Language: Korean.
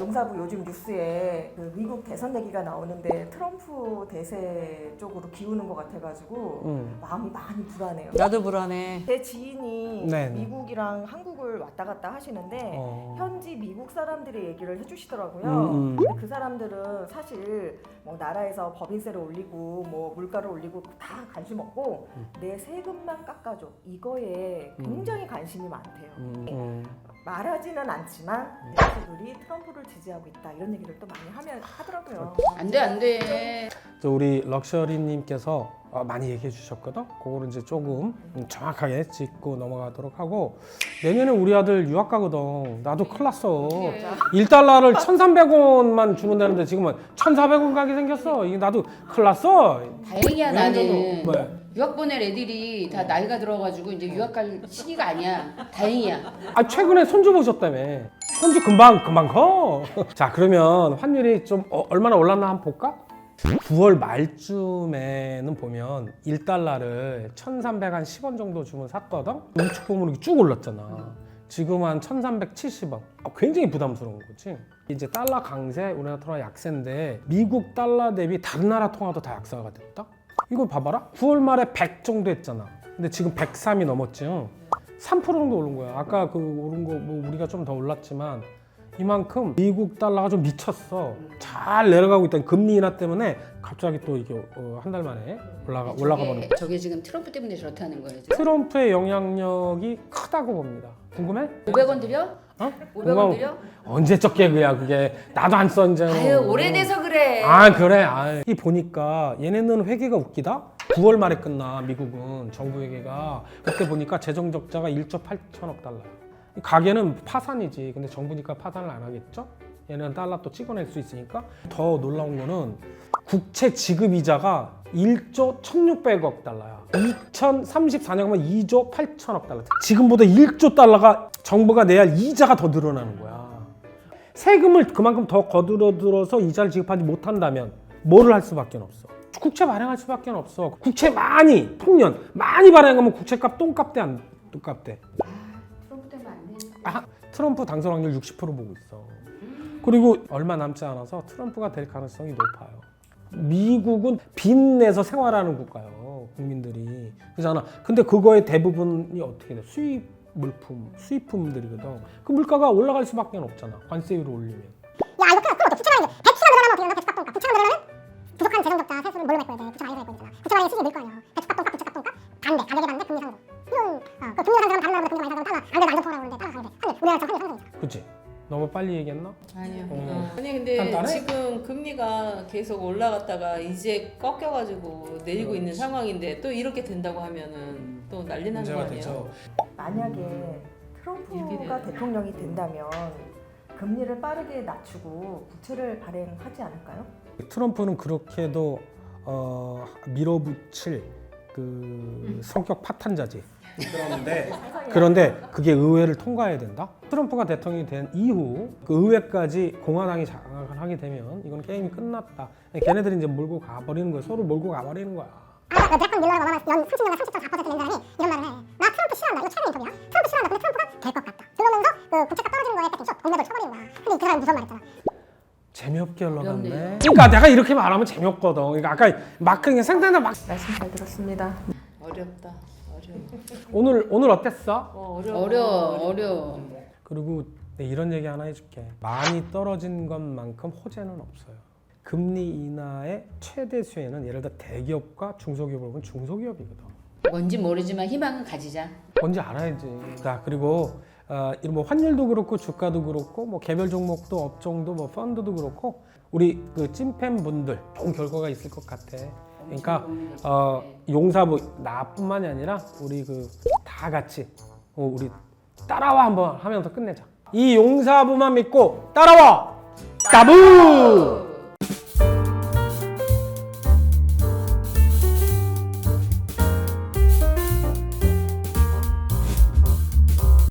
용사부 요즘 뉴스에 그 미국 대선 얘기가 나오는데 트럼프 대세 쪽으로 기우는 것 같아가지고 음. 마음이 많이 불안해요. 나도 불안해. 제 지인이 네. 미국이랑 한국을 왔다 갔다 하시는데 어. 현지 미국 사람들의 얘기를 해주시더라고요. 음, 음. 근데 그 사람들은 사실 뭐 나라에서 법인세를 올리고 뭐 물가를 올리고 다 관심 없고 음. 내 세금만 깎아줘 이거에 굉장히 관심이 많대요. 음, 음. 말하지는 않지만 대표들이 트럼프를 지지하고 있다 이런 얘기를 또 많이 하면 하더라고요. 안 돼, 안 돼. 저 우리 럭셔리님께서 어, 많이 얘기해 주셨거든. 그거를 이제 조금 음, 정확하게 짚고 넘어가도록 하고 내년에 우리 아들 유학 가거든. 나도 큰일 났어. 1달러를 1,300원만 주면 되는데 지금은 1,400원 가게 생겼어. 이게 나도 큰일 났어. 다행이야 나는. 왜? 유학 보낼 애들이 다 나이가 들어가지고 이제 유학 갈 시기가 아니야. 다행이야. 아 최근에 손주 보셨다며. 손주 금방 금방 커. 자 그러면 환율이 좀 어, 얼마나 올랐나 한번 볼까? 9월 말쯤에는 보면 1달러를 1,310원 정도 주면 샀거든. 이렇게 쭉 올랐잖아. 지금 한 1,370원. 아, 굉장히 부담스러운 거지. 이제 달러 강세, 우리나라 통화 약세인데 미국 달러 대비 다른 나라 통화도 다 약세가 됐다. 이거 봐봐라. 9월 말에 100 정도 했잖아. 근데 지금 103이 넘었죠. 3% 정도 오른 거야. 아까 그 오른 거 뭐 우리가 좀 더 올랐지만 이만큼 미국 달러가 좀 미쳤어. 잘 내려가고 있던 금리 인하 때문에 갑자기 또 이게 어, 한달 만에 올라가 올라가 버린 저게, 지금 트럼프 때문에 저렇다는 거예요. 지금. 트럼프의 영향력이 크다고 봅니다. 궁금해? 500원 드려? 어? 500원 드려? 언제적 개그야 그게. 나도 안써 이제. 아유 오래돼서 그래. 아 그래. 아, 이 보니까 얘네는 회계가 웃기다. 9월 말에 끝나 미국은 정부 회계가 그때 보니까 재정 적자가 1조 8천억 달러. 이 가게는 파산이지. 근데 정부니까 파산을 안 하겠죠? 얘는 달러 또 찍어낼 수 있으니까 더 놀라운 거는 국채 지급 이자가 1조 1,600억 달러야. 2034년이면 2조 8천억 달러. 지금보다 1조 달러가 정부가 내야 할 이자가 더 늘어나는 거야. 세금을 그만큼 더 거들어 들어서 이자를 지급하지 못한다면 뭐를 할 수밖에 없어? 국채 발행할 수밖에 없어. 국채 많이 통년 많이 발행하면 국채값 똥값 대 안 똥값 대. 아, 트럼프 당선 확률 60% 보고 있어. 그리고 얼마 남지 않아서 트럼프가 될 가능성이 높아요. 미국은 빚내서 생활하는 국가요. 국민들이 그렇잖아. 근데 그거의 대부분이 어떻게 돼? 수입 물품, 수입품들이거든. 그 물가가 올라갈 수밖에 없잖아. 관세율을 올리면. 야 이거 그럼 그럼 부채가 이제 배추가 늘어나면 어떻게 되나 돈값 부채가 늘어나면 부족한 재정 적자 세수를 뭘로 메꿔야 돼 부채가 아니라 메꿔야 되잖아 부채가 아니라 수익이 늘 거 아니야 배추값 돈값 부채값 돈값 반대 가격이 반대 금리 상승 이런 어 그 금리 상승하면 다른 나라보다 금리 많이 달러 안 돼도 안정통화라고 그러는데 달러 강세 환율 우리나라 환율 상승이죠 그치? 너무 빨리 얘기했나? 아니요. 어. 아니 근데 간단해? 지금 금리가 계속 올라갔다가 이제 꺾여가지고 내리고 있는 상황인데 또 이렇게 된다고 하면은 또 난리 나는 거 아니에요? 만약에 이렇게 트럼프가. 대통령이 된다면 금리를 빠르게 낮추고 부채를 발행하지 않을까요? 트럼프는 그렇게도 어, 밀어붙일 그 성격 파탄자지. 그런데 그런데 그게 의회를 통과해야 된다. 트럼프가 대통령이 된 이후 그 의회까지 공화당이 장악을 하게 되면 이건 게임이 끝났다. 걔네들이 이제 몰고 가버리는 거야. 서로 몰고 가버리는 거야. 아, 나 잭슨 밀러가 연 30년간 30.4%낸 사람이 이런 말을 해. 나 트럼프 싫어한다. 이거 최근 인터뷰야. 6개월 넘었네. 그러니까 내가 이렇게 말하면 재미없거든. 그러니까 아까 막 그냥 생각나 막 말씀 잘 들었습니다. 어렵다. 어려워. 오늘 오늘 어땠어? 어, 어려워. 어려워. 어려워. 그리고 네, 이런 얘기 하나 해줄게. 많이 떨어진 것만큼 호재는 없어요. 금리 인하의 최대 수혜는 예를 들어 대기업과 중소기업을 보면 중소기업이거든. 뭔지 모르지만 희망은 가지자. 뭔지 알아야지. 자 그리고 어, 이런 뭐 환율도 그렇고 주가도 그렇고 뭐 개별 종목도 업종도 뭐 펀드도 그렇고 우리 그 찐팬 분들 좋은 결과가 있을 것 같아. 그러니까 어, 용사부 나뿐만이 아니라 우리 그 다 같이 어, 우리 따라와 한번 하면서 끝내자. 이 용사부만 믿고 따라와. 따부.